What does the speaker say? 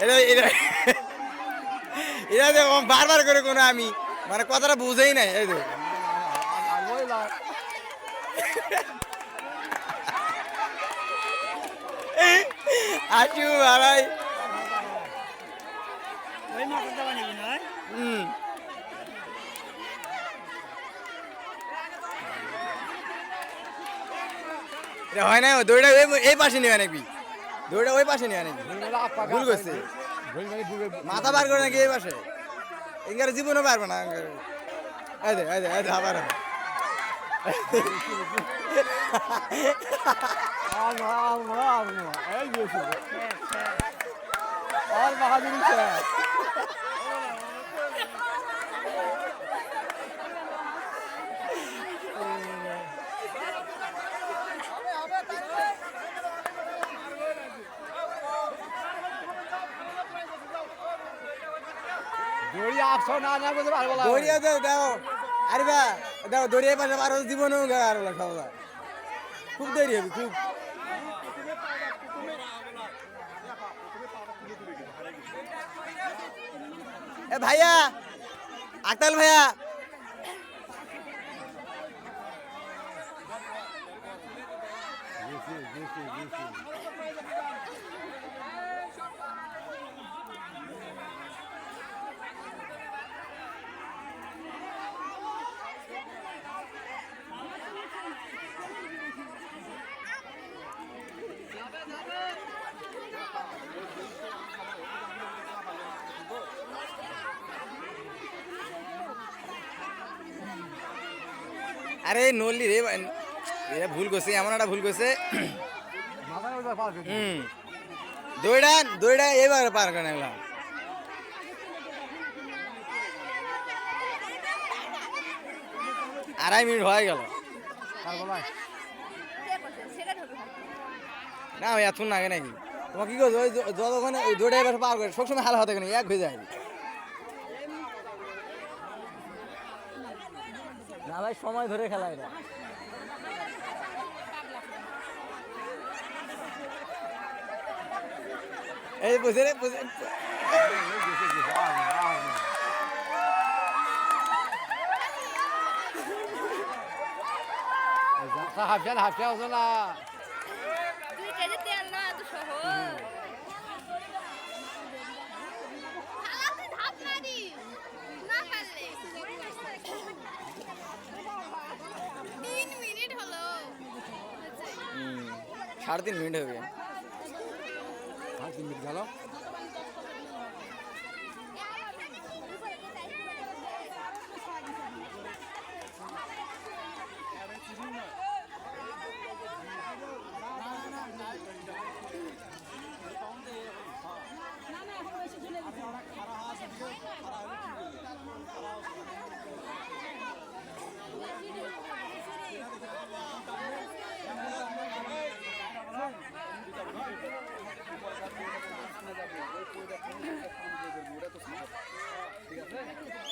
এটা এটা বারবার করে কোনো আমি মানে কথাটা বুঝেই নাই এই তো আচু ভাই ওই মাথা দেওয়া নিবি না হুম। হয় না দৌড়টা এই- পাশে নেওয়া নাকি। দৌড়টা ওই পাশে নেওয়া নাকি। ভুল করছে। মাথা বার করে নাকি এই পাশে? এঙ্গারে জীবনও পারবে না এঙ্গারে। এই দে এই দে এই দে আবার আবার। আর বাহাদুরি দড়ি আপসো না না করতে পারব না দৌড়িয়া দাও দাও আরে বা দাও দৌড়িয়ে পাশে আরও জীবনও আর সবাই খুব দেরি হবে, খুব। এ ভাইয়া, আক্তাল ভাইয়া। আরে নলি রে বা- ভুল করছে, এমন একটা ভুল করছে। হুম। দৌড়া দৌড়া এবার পার করে আড়াই মিনিট হয়ে গেল। না এত নাগে নাকি? তোমার কি করছ? যতক্ষণ দৌড়ে এবার পার করে, সবসময় হাল হতে এক হয়ে যায়। না ভাই সময় ধরে খেলা এটা এই বুঝে রে বুঝে। হাফিয়া হতো না সাড়ে তিন মিনিট হয়ে গেল সাড়ে তিন মিনিট গেল। Yeah.